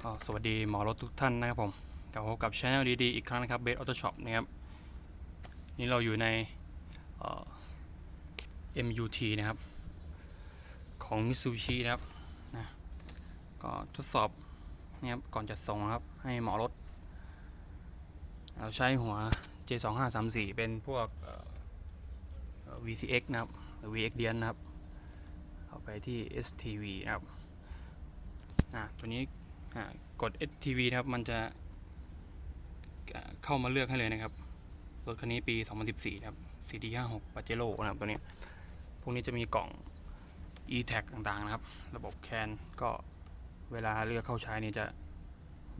สวัสดีหมอรถทุกท่านนะครับผมกลับพบกับช anel ดีๆ อีกครั้งนะครับเบสออโต้ช็อปนะครับ นี่เราอยู่ใน MUT นะครับ ของ Mitsubishi นะครับนะก็ทดสอบนะครับก่อนจะส่งครับ ให้หมอรถ เราใช้หัว J2534 เป็นพวกเอ่อเอ่อ VCX นะครับหรือ VX เดียนนะครับ เอาไปที่ STV นะครับอะตัวนี้ กด STV นะครับ มันจะเข้ามาเลือกให้เลยนะครับ รถคันนี้ปี 2014นะครับ CD56 Pajero นะครับตัวนี้ พวกนี้จะมีกล่อง e-tag ต่างๆ นะครับ ระบบแคนก็เวลาเลือกเข้าใช้นี่จะ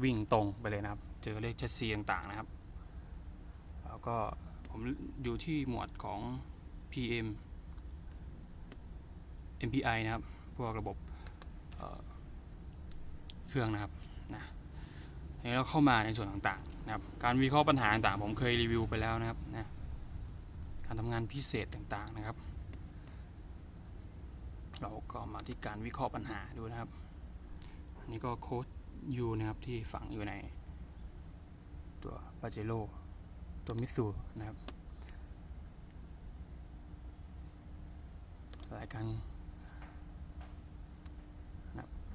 วิ่งตรงไปเลยนะครับ เจอเลขเชสซีต่างๆ นะครับ แล้วก็ผมอยู่ที่หมวดของ PM MPI นะครับ พวกระบบ เครื่องนะครับนะทีนี้เราเข้ามาในส่วนต่างๆนะครับ การวิเคราะห์ปัญหาต่างๆผมเคยรีวิวไปแล้วนะครับนะการทำงานพิเศษต่างๆนะครับ เราก็มาที่การวิเคราะห์ปัญหาดูนะครับ อันนี้ก็โค้ดยูนะครับที่ฝังอยู่ใน ตัวปาเจโร่ตัวมิตซูนะครับรายการ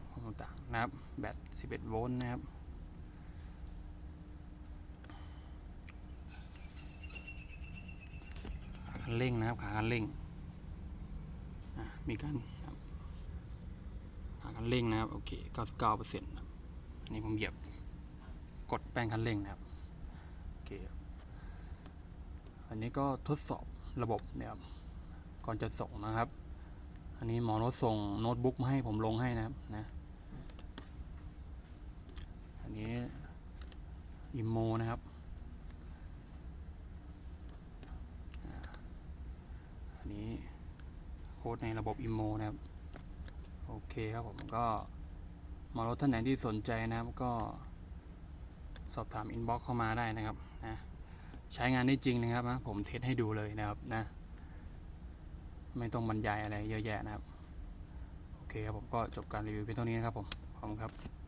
ของต่าง นะครับ แบต 11 โวลต์นะครับ ขาคันเร่งนะครับ ขาคันเร่ง มีการครับขาคันเร่งนะครับ โอเค 99เปอร์เซ็นต์ครับอันนี้ผมเหยียบกดแป้งคันเร่งนะครับ โอเค อันนี้ก็ทดสอบระบบนี่ยครับ ก่อนจะส่งนะครับ อันนี้หมอโน้ตส่งโน้ตบุ๊กมาให้ผมลงให้นะครับนะ อันนี้อิมโมนะครับ อันนี้โค้ดในระบบอิมโมนะครับ โอเคครับผมก็มารถท่านไหนที่สนใจนะครับก็สอบถามอินบ็อกเข้ามาได้นะครับนะใช้งานได้จริงนะครับนะผมเทสให้ดูเลยนะครับนะ ไม่ต้องบรรยายอะไรเยอะแยะนะครับ โอเคครับผมก็จบการรีวิวเพียงเท่านี้นะครับผมขอบคุณครับ